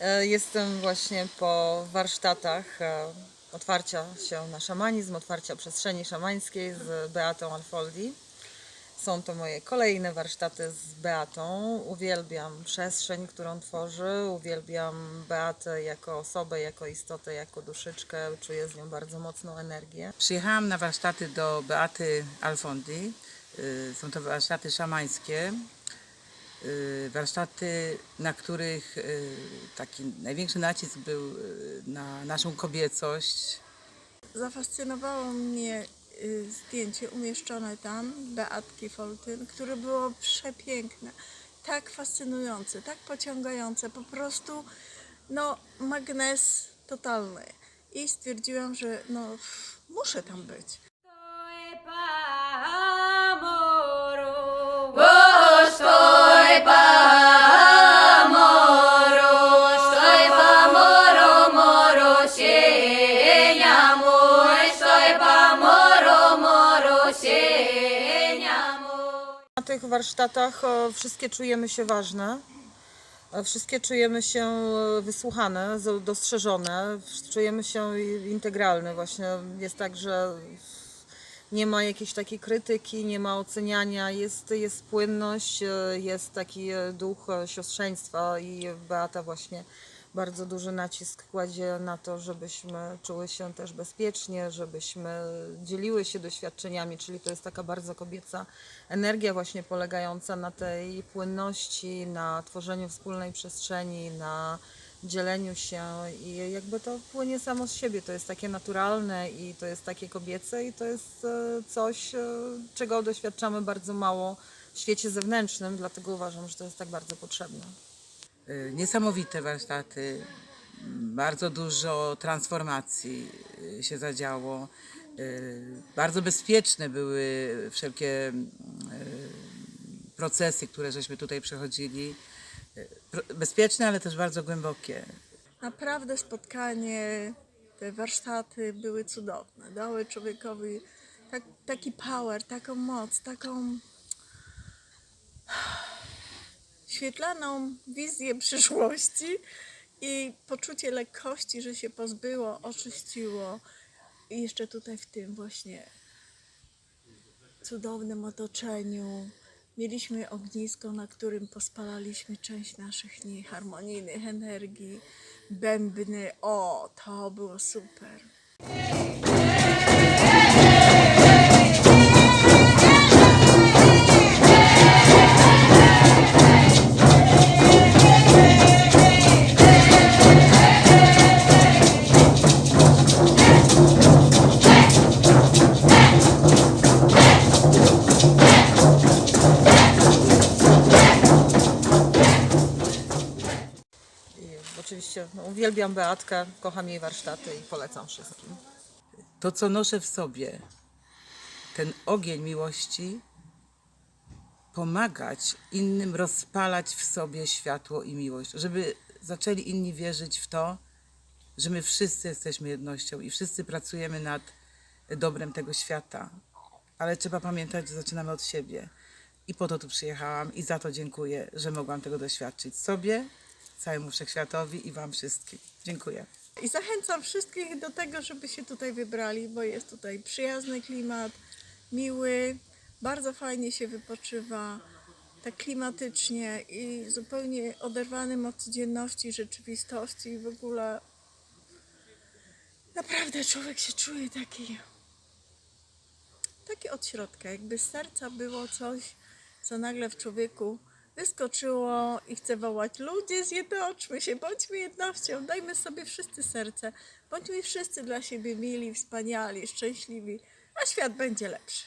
E, Jestem właśnie po warsztatach e, otwarcia się na szamanizm, otwarcia przestrzeni szamańskiej z Beatą Alfoldi. Są to moje kolejne warsztaty z Beatą. Uwielbiam przestrzeń, którą tworzy, uwielbiam Beatę jako osobę, jako istotę, jako duszyczkę. Czuję z nią bardzo mocną energię. Przyjechałam na warsztaty do Beaty Alfondi. Y, Są to warsztaty szamańskie. Y, Warsztaty, na których y, taki największy nacisk był na naszą kobiecość. Zafascynowało mnie zdjęcie umieszczone tam Beatki Foltyn, które było przepiękne, tak fascynujące, tak pociągające, po prostu no magnes totalny. I stwierdziłam, że no muszę tam być. Estoy pa' amoro, vos llamo. Na tych warsztatach wszystkie czujemy się ważne, e, wszystkie czujemy się e, wysłuchane, dostrzeżone, czujemy się integralne. Właśnie jest tak, że nie ma jakiejś takiej krytyki, nie ma oceniania, jest, jest płynność, e, jest taki duch siostrzeństwa i Beata właśnie bardzo duży nacisk kładzie na to, żebyśmy czuły się też bezpiecznie, żebyśmy dzieliły się doświadczeniami, czyli to jest taka bardzo kobieca energia właśnie polegająca na tej płynności, na tworzeniu wspólnej przestrzeni, na dzieleniu się i jakby to płynie samo z siebie. To jest takie naturalne i to jest takie kobiece i to jest e, coś, e, czego doświadczamy bardzo mało w świecie zewnętrznym, dlatego uważam, że to jest tak bardzo potrzebne. Y, Niesamowite warsztaty, bardzo dużo transformacji y, się zadziało. Y, Bardzo bezpieczne były wszelkie mm, procesy, które żeśmy tutaj przechodzili. Bezpieczne, ale też bardzo głębokie. Naprawdę spotkanie, te warsztaty były cudowne. Dały człowiekowi tak, taki power, taką moc, taką świetlaną wizję przyszłości i poczucie lekkości, że się pozbyło, oczyściło. I jeszcze tutaj w tym właśnie cudownym otoczeniu. Mieliśmy ognisko, na którym pospalaliśmy część naszych nieharmonijnych energii, bębny. O, to było super. Oczywiście no, uwielbiam Beatkę, kocham jej warsztaty i polecam wszystkim. To, co noszę w sobie, ten ogień miłości, pomagać innym rozpalać w sobie światło i miłość, żeby zaczęli inni wierzyć w to, że my wszyscy jesteśmy jednością i wszyscy pracujemy nad dobrem tego świata. Ale trzeba pamiętać, że zaczynamy od siebie. I po to tu przyjechałam i za to dziękuję, że mogłam tego doświadczyć sobie, całemu wszechświatowi i Wam wszystkim. Dziękuję. I zachęcam wszystkich do tego, żeby się tutaj wybrali, bo jest tutaj przyjazny klimat, miły, bardzo fajnie się wypoczywa, tak klimatycznie i zupełnie oderwanym od codzienności, rzeczywistości i w ogóle naprawdę człowiek się czuje taki, taki od środka, jakby z serca było coś, co nagle w człowieku wyskoczyło i chce wołać ludzie, zjednoczmy się, bądźmy jednością, dajmy sobie wszyscy serce, bądźmy wszyscy dla siebie mili, wspaniali, szczęśliwi, a świat będzie lepszy.